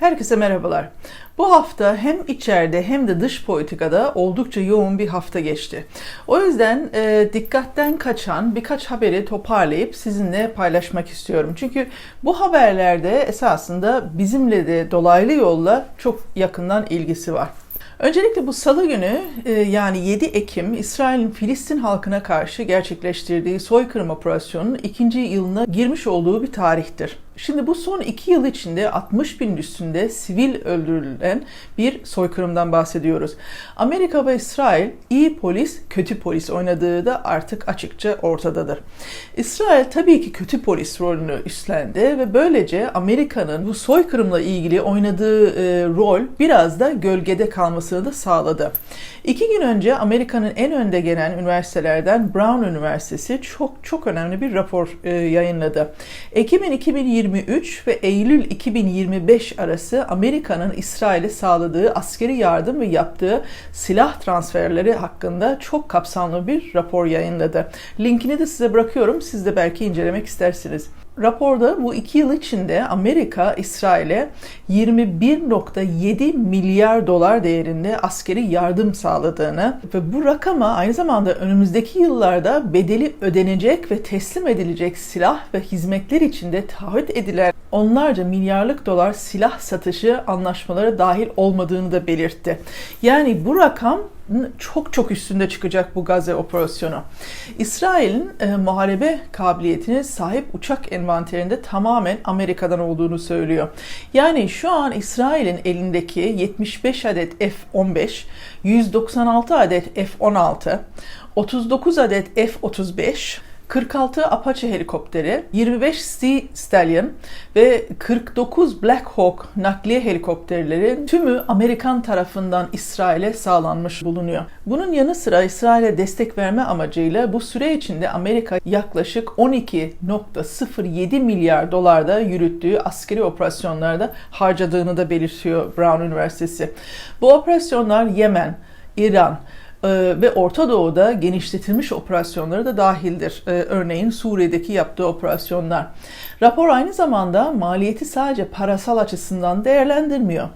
Herkese merhabalar. Bu hafta hem içeride hem de dış politikada oldukça yoğun bir hafta geçti. O yüzden e, dikkatten kaçan birkaç haberi toparlayıp sizinle paylaşmak istiyorum. Çünkü bu haberlerde esasında bizimle de dolaylı yolla çok yakından ilgisi var. Öncelikle bu salı günü e, yani 7 Ekim İsrail'in Filistin halkına karşı gerçekleştirdiği soykırım operasyonunun ikinci yılına girmiş olduğu bir tarihtir. Şimdi bu son iki yıl içinde 60 bin üstünde sivil öldürülen bir soykırımdan bahsediyoruz. Amerika ve İsrail iyi polis, kötü polis oynadığı da artık açıkça ortadadır. İsrail tabii ki kötü polis rolünü üstlendi ve böylece Amerika'nın bu soykırımla ilgili oynadığı e, rol biraz da gölgede kalmasını da sağladı. İki gün önce Amerika'nın en önde gelen üniversitelerden Brown Üniversitesi çok çok önemli bir rapor e, yayınladı. Ekim'in 2020 2023 ve Eylül 2025 arası Amerika'nın İsrail'e sağladığı askeri yardım ve yaptığı silah transferleri hakkında çok kapsamlı bir rapor yayınladı. Linkini de size bırakıyorum. Siz de belki incelemek istersiniz. Raporda bu iki yıl içinde Amerika İsrail'e 21.7 milyar dolar değerinde askeri yardım sağladığını ve bu rakama aynı zamanda önümüzdeki yıllarda bedeli ödenecek ve teslim edilecek silah ve hizmetler içinde taahhüt edilen onlarca milyarlık dolar silah satışı anlaşmaları dahil olmadığını da belirtti. Yani bu rakam çok çok üstünde çıkacak bu Gazze operasyonu. İsrail'in e, muharebe kabiliyetine sahip uçak envanterinde tamamen Amerika'dan olduğunu söylüyor. Yani şu an İsrail'in elindeki 75 adet F-15, 196 adet F-16, 39 adet F-35, 46 Apache helikopteri, 25 Sea Stallion ve 49 Black Hawk nakliye helikopterleri tümü Amerikan tarafından İsrail'e sağlanmış bulunuyor. Bunun yanı sıra İsrail'e destek verme amacıyla bu süre içinde Amerika yaklaşık 12.07 milyar dolarda yürüttüğü askeri operasyonlarda harcadığını da belirtiyor Brown Üniversitesi. Bu operasyonlar Yemen, İran, ve Orta Doğu'da genişletilmiş operasyonları da dahildir. Ee, örneğin Suriye'deki yaptığı operasyonlar. Rapor aynı zamanda maliyeti sadece parasal açısından değerlendirmiyor.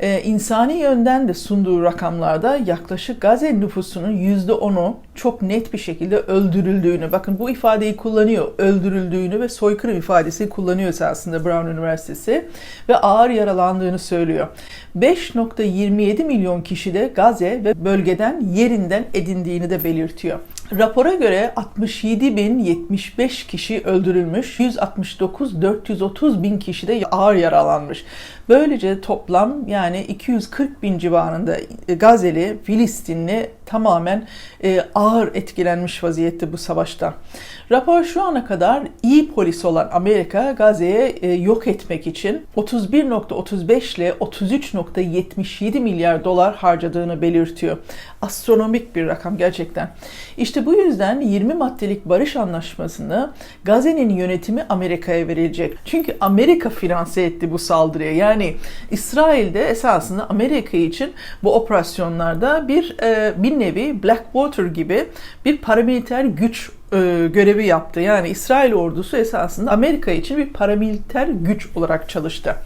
Ee, insani yönden de sunduğu rakamlarda yaklaşık Gazze nüfusunun %10'u çok net bir şekilde öldürüldüğünü, bakın bu ifadeyi kullanıyor, öldürüldüğünü ve soykırım ifadesi kullanıyor esasında Brown Üniversitesi ve ağır yaralandığını söylüyor. 5.27 milyon kişi de Gazze ve bölgeden yerinden edindiğini de belirtiyor. Rapora göre 67.075 kişi öldürülmüş, 169.430 bin kişi de ağır yaralanmış. Böylece toplam yani 240 bin civarında Gazeli, Filistinli tamamen e, ağır etkilenmiş vaziyette bu savaşta. Rapor şu ana kadar iyi polis olan Amerika Gazze'ye e, yok etmek için 31.35 ile 33.77 milyar dolar harcadığını belirtiyor. Astronomik bir rakam gerçekten. İşte bu yüzden 20 maddelik barış anlaşmasını Gazze'nin yönetimi Amerika'ya verilecek. Çünkü Amerika finanse etti bu saldırıya. Yani İsrail'de esasında Amerika için bu operasyonlarda bir e, bir nevi Blackwater gibi bir paramiliter güç e, görevi yaptı. Yani İsrail ordusu esasında Amerika için bir paramiliter güç olarak çalıştı.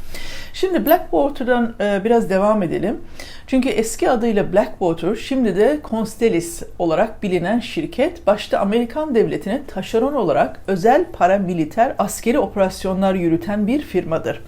Şimdi Blackwater'dan e, biraz devam edelim. Çünkü eski adıyla Blackwater şimdi de Constellis olarak bilinen şirket başta Amerikan devletine taşeron olarak özel paramiliter askeri operasyonlar yürüten bir firmadır.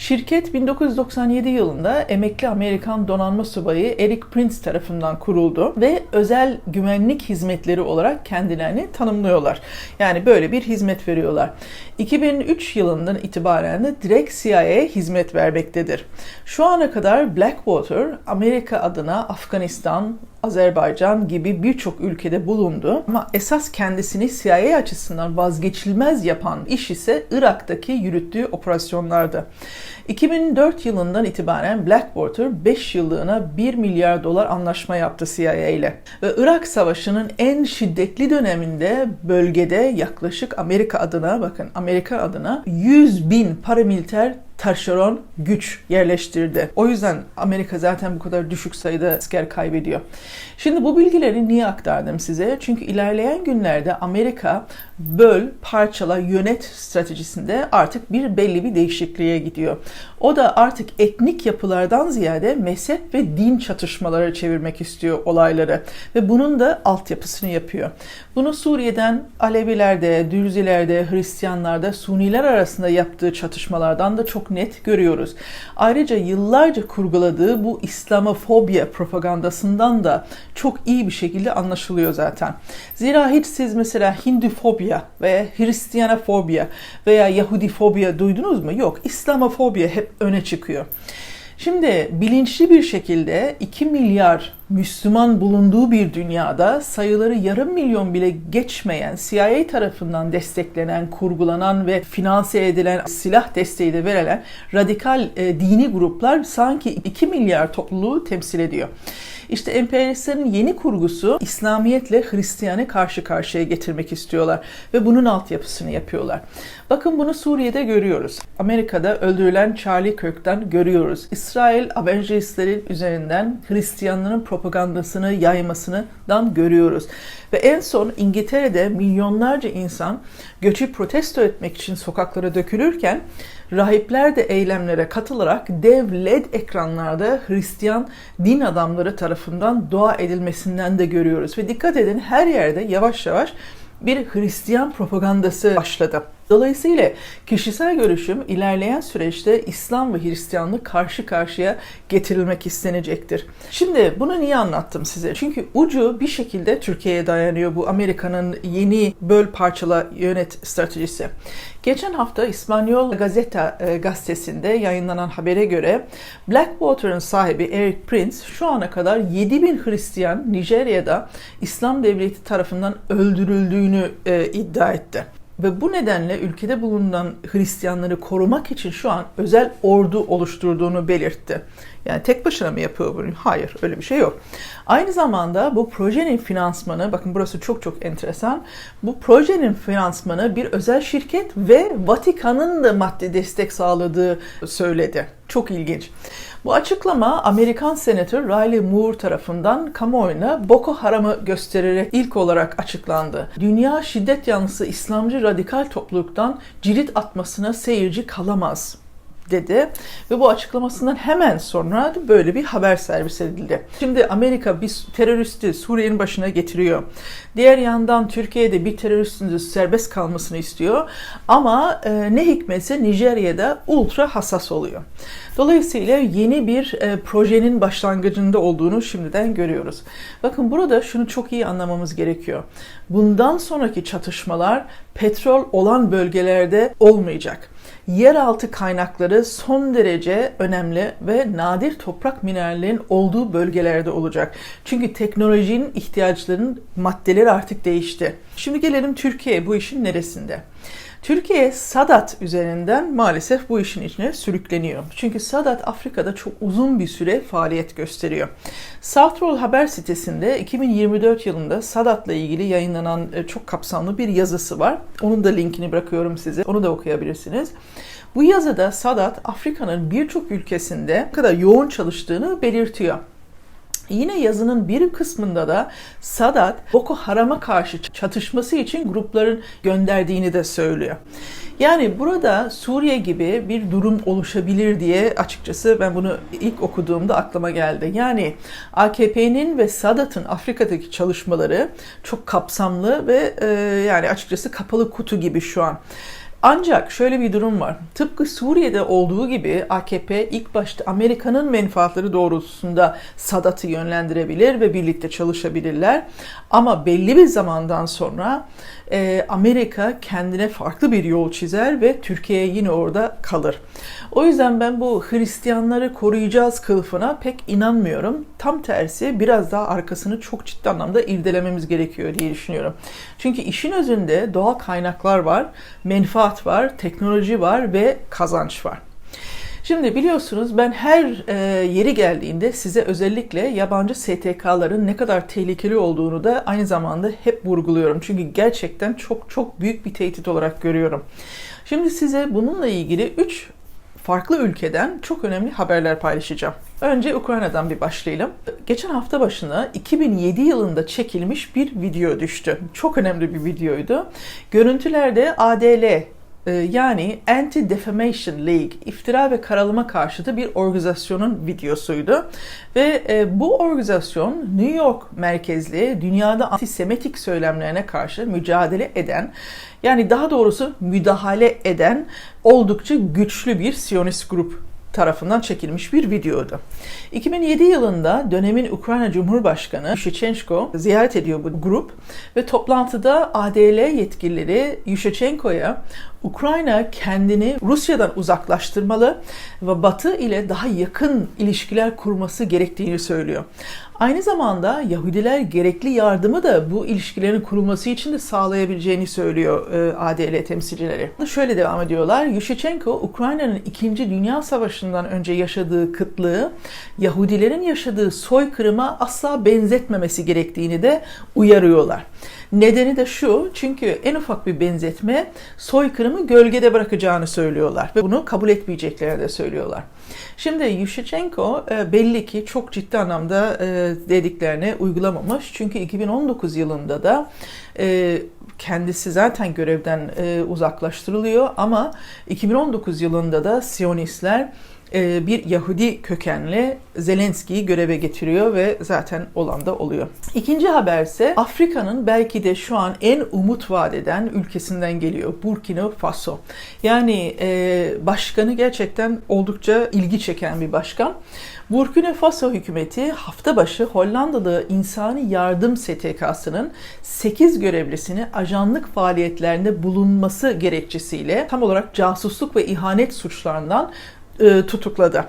Şirket 1997 yılında emekli Amerikan donanma subayı Eric Prince tarafından kuruldu ve özel güvenlik hizmetleri olarak kendilerini tanımlıyorlar. Yani böyle bir hizmet veriyorlar. 2003 yılından itibaren de direkt CIA'ya hizmet vermektedir. Şu ana kadar Blackwater Amerika adına Afganistan, Azerbaycan gibi birçok ülkede bulundu ama esas kendisini CIA açısından vazgeçilmez yapan iş ise Irak'taki yürüttüğü operasyonlardı. 2004 yılından itibaren Blackwater 5 yıllığına 1 milyar dolar anlaşma yaptı CIA ile. Ve Irak Savaşı'nın en şiddetli döneminde bölgede yaklaşık Amerika adına bakın Amerika adına 100 bin paramiliter taşeron güç yerleştirdi. O yüzden Amerika zaten bu kadar düşük sayıda asker kaybediyor. Şimdi bu bilgileri niye aktardım size? Çünkü ilerleyen günlerde Amerika böl, parçala, yönet stratejisinde artık bir belli bir değişikliğe gidiyor. O da artık etnik yapılardan ziyade mezhep ve din çatışmaları çevirmek istiyor olayları ve bunun da altyapısını yapıyor. Bunu Suriye'den Alevilerde, Dürzilerde, Hristiyanlarda, Suniler arasında yaptığı çatışmalardan da çok net görüyoruz. Ayrıca yıllarca kurguladığı bu İslamofobya propagandasından da çok iyi bir şekilde anlaşılıyor zaten. Zira hiç siz mesela Hindufobya veya Hristiyanofobya veya Yahudifobya duydunuz mu? Yok. İslamofobya hep öne çıkıyor. Şimdi bilinçli bir şekilde 2 milyar Müslüman bulunduğu bir dünyada sayıları yarım milyon bile geçmeyen CIA tarafından desteklenen, kurgulanan ve finanse edilen silah desteği de verilen radikal e, dini gruplar sanki 2 milyar topluluğu temsil ediyor. İşte emperyalistlerin yeni kurgusu İslamiyetle Hristiyanı karşı karşıya getirmek istiyorlar ve bunun altyapısını yapıyorlar. Bakın bunu Suriye'de görüyoruz. Amerika'da öldürülen Charlie Kirk'ten görüyoruz. İsrail evangelistlerin üzerinden Hristiyanların propagandasını yaymasından görüyoruz. Ve en son İngiltere'de milyonlarca insan göçü protesto etmek için sokaklara dökülürken rahipler de eylemlere katılarak dev led ekranlarda Hristiyan din adamları tarafından dua edilmesinden de görüyoruz. Ve dikkat edin her yerde yavaş yavaş bir Hristiyan propagandası başladı. Dolayısıyla kişisel görüşüm ilerleyen süreçte İslam ve Hristiyanlık karşı karşıya getirilmek istenecektir. Şimdi bunu niye anlattım size? Çünkü ucu bir şekilde Türkiye'ye dayanıyor bu Amerika'nın yeni böl parçala yönet stratejisi. Geçen hafta İspanyol Gazeta e, gazetesinde yayınlanan habere göre Blackwater'ın sahibi Eric Prince şu ana kadar 7000 Hristiyan Nijerya'da İslam Devleti tarafından öldürüldüğünü e, iddia etti. Ve bu nedenle ülkede bulunan Hristiyanları korumak için şu an özel ordu oluşturduğunu belirtti. Yani tek başına mı yapıyor bunu? Hayır, öyle bir şey yok. Aynı zamanda bu projenin finansmanı, bakın burası çok çok enteresan. Bu projenin finansmanı bir özel şirket ve Vatikan'ın da maddi destek sağladığı söyledi. Çok ilginç. Bu açıklama Amerikan Senatör Riley Moore tarafından kamuoyuna Boko Haram'ı göstererek ilk olarak açıklandı. Dünya şiddet yanlısı İslamcı radikal topluluktan cirit atmasına seyirci kalamaz dedi ve bu açıklamasından hemen sonra böyle bir haber servis edildi. Şimdi Amerika bir teröristi Suriye'nin başına getiriyor. Diğer yandan Türkiye'de bir teröristin serbest kalmasını istiyor ama e, ne hikmetse Nijerya'da ultra hassas oluyor. Dolayısıyla yeni bir e, projenin başlangıcında olduğunu şimdiden görüyoruz. Bakın burada şunu çok iyi anlamamız gerekiyor. Bundan sonraki çatışmalar petrol olan bölgelerde olmayacak yeraltı kaynakları son derece önemli ve nadir toprak minerallerin olduğu bölgelerde olacak. Çünkü teknolojinin ihtiyaçlarının maddeleri artık değişti. Şimdi gelelim Türkiye bu işin neresinde? Türkiye Sadat üzerinden maalesef bu işin içine sürükleniyor. Çünkü Sadat Afrika'da çok uzun bir süre faaliyet gösteriyor. South Roll haber sitesinde 2024 yılında Sadat'la ilgili yayınlanan e, çok kapsamlı bir yazısı var. Onun da linkini bırakıyorum size. Onu da okuyabilirsiniz. Bu yazıda Sadat Afrika'nın birçok ülkesinde kadar yoğun çalıştığını belirtiyor. Yine yazının bir kısmında da Sadat Boko Haram'a karşı çatışması için grupların gönderdiğini de söylüyor. Yani burada Suriye gibi bir durum oluşabilir diye açıkçası ben bunu ilk okuduğumda aklıma geldi. Yani AKP'nin ve Sadat'ın Afrika'daki çalışmaları çok kapsamlı ve e, yani açıkçası kapalı kutu gibi şu an. Ancak şöyle bir durum var. Tıpkı Suriye'de olduğu gibi AKP ilk başta Amerika'nın menfaatleri doğrultusunda Sadat'ı yönlendirebilir ve birlikte çalışabilirler. Ama belli bir zamandan sonra e, Amerika kendine farklı bir yol çizer ve Türkiye yine orada kalır. O yüzden ben bu Hristiyanları koruyacağız kılıfına pek inanmıyorum. Tam tersi biraz daha arkasını çok ciddi anlamda irdelememiz gerekiyor diye düşünüyorum. Çünkü işin özünde doğal kaynaklar var, menfaat var, teknoloji var ve kazanç var. Şimdi biliyorsunuz ben her e, yeri geldiğinde size özellikle yabancı STK'ların ne kadar tehlikeli olduğunu da aynı zamanda hep vurguluyorum. Çünkü gerçekten çok çok büyük bir tehdit olarak görüyorum. Şimdi size bununla ilgili 3 farklı ülkeden çok önemli haberler paylaşacağım. Önce Ukrayna'dan bir başlayalım. Geçen hafta başına 2007 yılında çekilmiş bir video düştü. Çok önemli bir videoydu. Görüntülerde ADL yani Anti-Defamation League, iftira ve karalama karşıtı bir organizasyonun videosuydu. Ve e, bu organizasyon New York merkezli dünyada antisemitik söylemlerine karşı mücadele eden, yani daha doğrusu müdahale eden oldukça güçlü bir Siyonist grup tarafından çekilmiş bir videoydu. 2007 yılında dönemin Ukrayna Cumhurbaşkanı Yushchenko ziyaret ediyor bu grup ve toplantıda ADL yetkilileri Yushchenko'ya Ukrayna kendini Rusya'dan uzaklaştırmalı ve Batı ile daha yakın ilişkiler kurması gerektiğini söylüyor. Aynı zamanda Yahudiler gerekli yardımı da bu ilişkilerin kurulması için de sağlayabileceğini söylüyor e, ADL temsilcileri. Şöyle devam ediyorlar. Yushchenko, Ukrayna'nın 2. Dünya Savaşı'ndan önce yaşadığı kıtlığı Yahudilerin yaşadığı soykırıma asla benzetmemesi gerektiğini de uyarıyorlar. Nedeni de şu, çünkü en ufak bir benzetme soykırımı gölgede bırakacağını söylüyorlar ve bunu kabul etmeyeceklerini de söylüyorlar. Şimdi Yushchenko e, belli ki çok ciddi anlamda e, dediklerini uygulamamış. Çünkü 2019 yılında da e, kendisi zaten görevden uzaklaştırılıyor ama 2019 yılında da Siyonistler bir Yahudi kökenli Zelenski'yi göreve getiriyor ve zaten olan da oluyor. İkinci haber ise Afrika'nın belki de şu an en umut vaat eden ülkesinden geliyor. Burkina Faso. Yani e, başkanı gerçekten oldukça ilgi çeken bir başkan. Burkina Faso hükümeti hafta başı Hollandalı İnsani Yardım STK'sının 8 görevlisini ajanlık faaliyetlerinde bulunması gerekçesiyle tam olarak casusluk ve ihanet suçlarından e, tutukladı.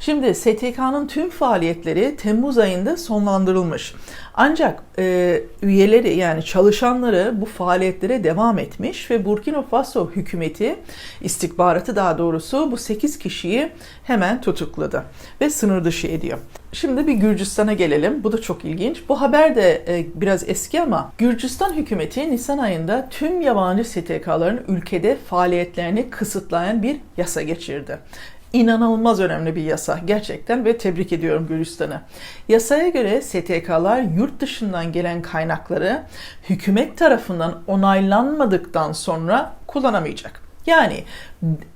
Şimdi STK'nın tüm faaliyetleri Temmuz ayında sonlandırılmış. Ancak e, üyeleri yani çalışanları bu faaliyetlere devam etmiş ve Burkina Faso hükümeti istihbaratı daha doğrusu bu 8 kişiyi hemen tutukladı ve sınır dışı ediyor. Şimdi bir Gürcistan'a gelelim. Bu da çok ilginç. Bu haber de e, biraz eski ama Gürcistan hükümeti Nisan ayında tüm yabancı STK'ların ülkede faaliyetlerini kısıtlayan bir yasa geçirdi inanılmaz önemli bir yasa gerçekten ve tebrik ediyorum Gürcistan'ı. Yasaya göre STK'lar yurt dışından gelen kaynakları hükümet tarafından onaylanmadıktan sonra kullanamayacak. Yani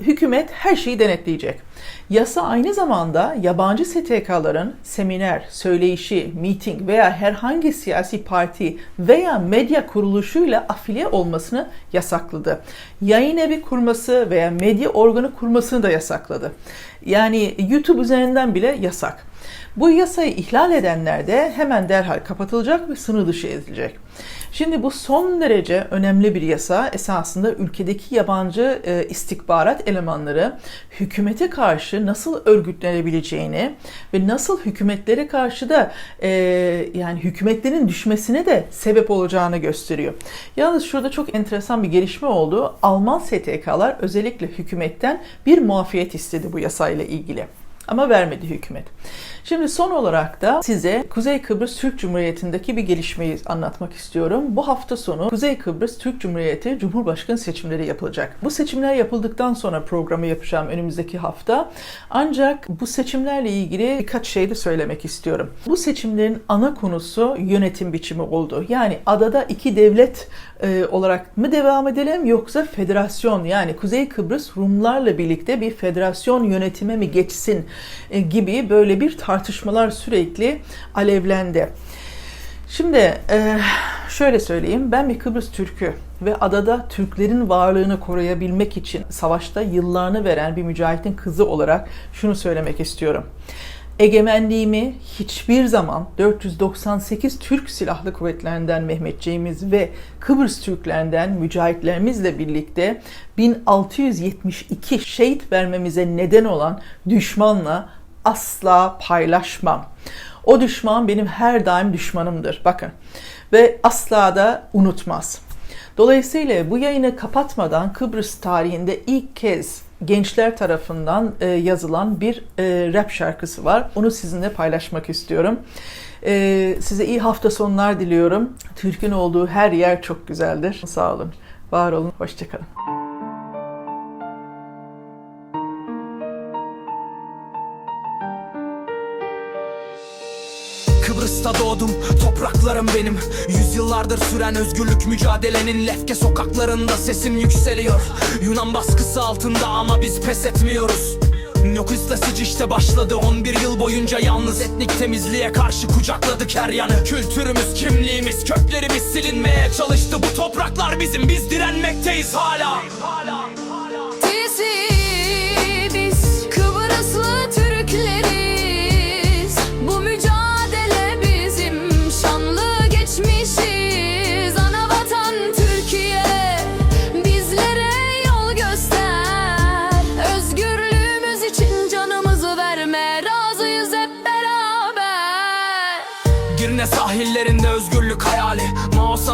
hükümet her şeyi denetleyecek. Yasa aynı zamanda yabancı STK'ların seminer, söyleyişi, meeting veya herhangi siyasi parti veya medya kuruluşuyla afiliye olmasını yasakladı. Yayın evi kurması veya medya organı kurmasını da yasakladı. Yani YouTube üzerinden bile yasak. Bu yasayı ihlal edenler de hemen derhal kapatılacak ve sınır dışı edilecek. Şimdi bu son derece önemli bir yasa. Esasında ülkedeki yabancı e, istihbarat elemanları hükümete karşı nasıl örgütlenebileceğini ve nasıl hükümetlere karşı da e, yani hükümetlerin düşmesine de sebep olacağını gösteriyor. Yalnız şurada çok enteresan bir gelişme oldu. Alman STK'lar özellikle hükümetten bir muafiyet istedi bu yasayla ilgili. Ama vermedi hükümet. Şimdi son olarak da size Kuzey Kıbrıs Türk Cumhuriyeti'ndeki bir gelişmeyi anlatmak istiyorum. Bu hafta sonu Kuzey Kıbrıs Türk Cumhuriyeti Cumhurbaşkanı seçimleri yapılacak. Bu seçimler yapıldıktan sonra programı yapacağım önümüzdeki hafta. Ancak bu seçimlerle ilgili birkaç şey de söylemek istiyorum. Bu seçimlerin ana konusu yönetim biçimi oldu. Yani adada iki devlet e, olarak mı devam edelim yoksa federasyon yani Kuzey Kıbrıs Rumlarla birlikte bir federasyon yönetime mi geçsin e, gibi böyle bir tartışmalar sürekli alevlendi. Şimdi e, şöyle söyleyeyim ben bir Kıbrıs Türk'ü ve adada Türklerin varlığını koruyabilmek için savaşta yıllarını veren bir mücahitin kızı olarak şunu söylemek istiyorum. Egemenliğimi hiçbir zaman 498 Türk Silahlı Kuvvetlerinden Mehmetçiğimiz ve Kıbrıs Türklerinden mücahitlerimizle birlikte 1672 şehit vermemize neden olan düşmanla asla paylaşmam. O düşman benim her daim düşmanımdır. Bakın ve asla da unutmaz. Dolayısıyla bu yayını kapatmadan Kıbrıs tarihinde ilk kez gençler tarafından e, yazılan bir e, rap şarkısı var. Onu sizinle paylaşmak istiyorum. E, size iyi hafta sonlar diliyorum. Türk'ün olduğu her yer çok güzeldir. Sağ olun, var olun, hoşçakalın. Kıbrıs'ta doğdum, topraklarım benim. Yüzyıllardır süren özgürlük mücadelenin Lefke sokaklarında sesim yükseliyor. Yunan baskısı altında ama biz pes etmiyoruz. Islasic işte başladı 11 yıl boyunca yalnız etnik temizliğe karşı kucakladık her yanı. Kültürümüz, kimliğimiz, köklerimiz silinmeye çalıştı. Bu topraklar bizim, biz direnmekteyiz hala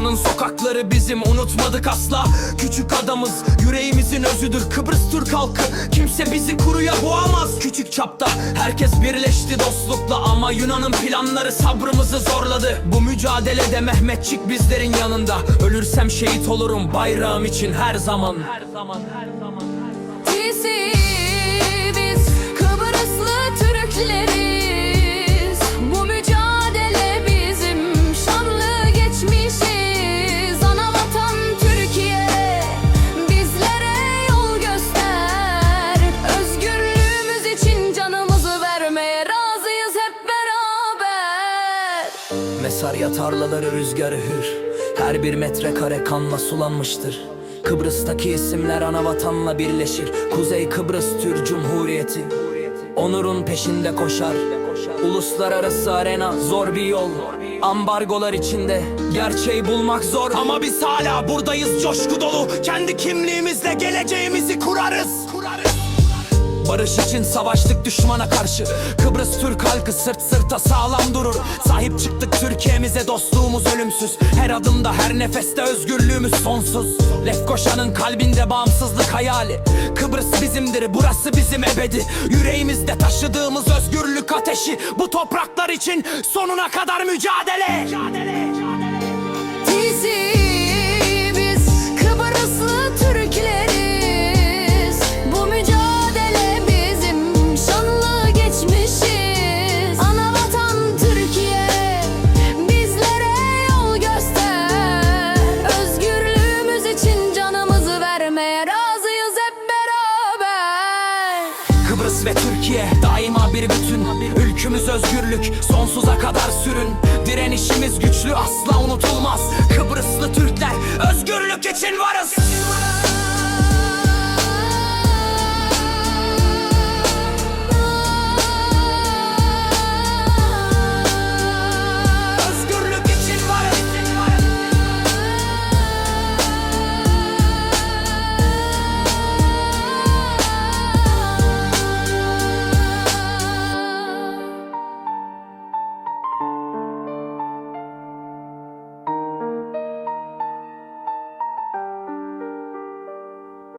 Maosa'nın sokakları bizim unutmadık asla. Küçük adamız yüreğimizin özüdür Kıbrıs Türk halkı. Kimse bizi kuruya boğamaz. Küçük çapta herkes birleşti dostlukla Ama Yunan'ın planları sabrımızı zorladı. Bu mücadelede Mehmetçik bizlerin yanında. Ölürsem şehit olurum bayrağım için her zaman. Her zaman her zaman Bizi biz Kıbrıslı Türkleriz Mesarya tarlaları rüzgarı hür. Her bir metrekare kanla sulanmıştır. Kıbrıs'taki isimler ana vatanla birleşir. Kuzey Kıbrıs Türk Cumhuriyeti. Onurun peşinde koşar. Uluslararası arena zor bir yol. Ambargolar içinde gerçeği bulmak zor. Ama biz hala buradayız coşku dolu. Kendi kimliğimizle geleceğimizi Kurarız Barış için savaştık düşmana karşı. Kıbrıs Türk halkı sırt sırta sağlam durur. Sahip çıktık Türkiye'mize dostluğumuz ölümsüz. Her adımda her nefeste özgürlüğümüz sonsuz. Lefkoşa'nın kalbinde bağımsızlık hayali. Kıbrıs bizimdir burası bizim ebedi. Yüreğimizde taşıdığımız özgürlük ateşi. Bu topraklar için sonuna kadar mücadele, Bizi biz Ülkümüz özgürlük sonsuza kadar sürün. Direnişimiz güçlü asla unutulmaz. Kıbrıslı Türkler özgürlük için varız